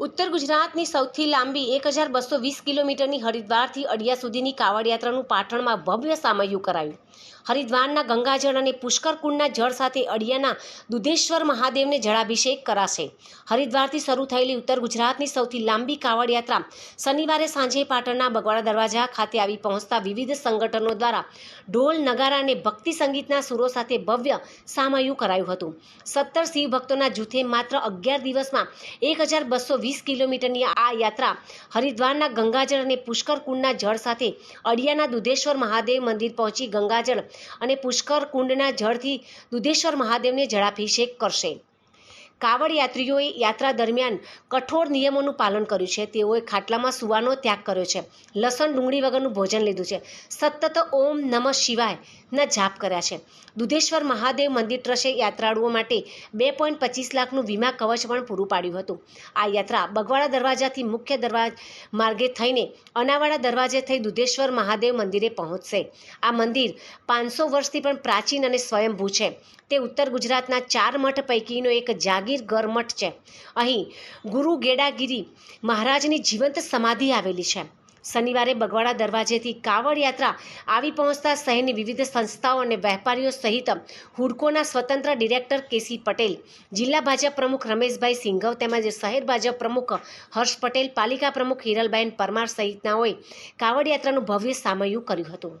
ઉત્તર ગુજરાતની સૌથી લાંબી એક હજાર બસો વીસ કિલોમીટરની હરિદ્વારથી અડિયા સુધીની કાવડ યાત્રાનું પાટણમાં ભવ્ય સામયું કરાયું. હરિદ્વારના ગંગાજળ અને પુષ્કર કુંડના જળ સાથે અડિયાના દુધેશ્વર મહાદેવને જળાભિષેક કરાશે. હરિદ્વારથી શરૂ થયેલી ઉત્તર ગુજરાતની સૌથી લાંબી કાવડ યાત્રા શનિવારે સાંજે પાટણના બગવાડા દરવાજા ખાતે આવી પહોંચતા વિવિધ સંગઠનો દ્વારા ઢોલ, નગારા અને ભક્તિ સંગીતના સુરો સાથે ભવ્ય સામયું કરાયું હતું. સત્તર શિવ ભક્તોના જૂથે માત્ર અગિયાર દિવસમાં એક હજાર બસો વીસ કિલોમીટરની આ યાત્રા હરિદ્વારના ગંગાજળ અને પુષ્કર કુંડના જળ સાથે અડિયાના દુધેશ્વર મહાદેવ મંદિર પહોંચી ગંગાજળ અને પુષ્કર કુંડના જળથી દુધેશ્વર મહાદેવને જળાભિષેક કરશે. કાવડ યાત્રીઓએ યાત્રા દરમિયાન કઠોર નિયમોનું પાલન કર્યું છે. તેઓએ ખાટલામાં સુવાનો ત્યાગ કર્યો છે. લસણ ડુંગળી વગરનું ભોજન લીધું છે. સતત ઓમ નમઃ શિવાય ના જાપ કર્યા છે. દુધેશ્વર મહાદેવ મંદિર ટ્રસ્ટે યાત્રાળુઓ માટે બે પોઈન્ટ પચીસ લાખનું વીમા કવચ પણ પૂરું પાડ્યું હતું. આ યાત્રા બગવાડા દરવાજાથી મુખ્ય દરવાજ માર્ગે થઈને અનાવાડા દરવાજે થઈ દુધેશ્વર મહાદેવ મંદિરે પહોંચશે. આ મંદિર પાંચસો વર્ષથી પણ પ્રાચીન અને સ્વયંભૂ છે. તે ઉત્તર ગુજરાતના ચાર મઠ પૈકીનો એક જાગીર ગરમઠ છે. અહીં ગુરુ ગેડાગીરી મહારાજની જીવંત સમાધિ આવેલી છે. શનિવારે બગવાડા દરવાજેથી કાવડ યાત્રા આવી પહોંચતા શહેરની વિવિધ સંસ્થાઓ અને વેપારીઓ સહિત હુડકોના સ્વતંત્ર ડિરેક્ટર કેસી પટેલ, જિલ્લા ભાજપ પ્રમુખ રમેશભાઈ સિંઘવ તેમજ શહેર ભાજપ પ્રમુખ હર્ષ પટેલ, પાલિકા પ્રમુખ હિરલબેન પરમાર સહિતનાઓએ કાવડ યાત્રાનું ભવ્ય સામયું કર્યું હતું.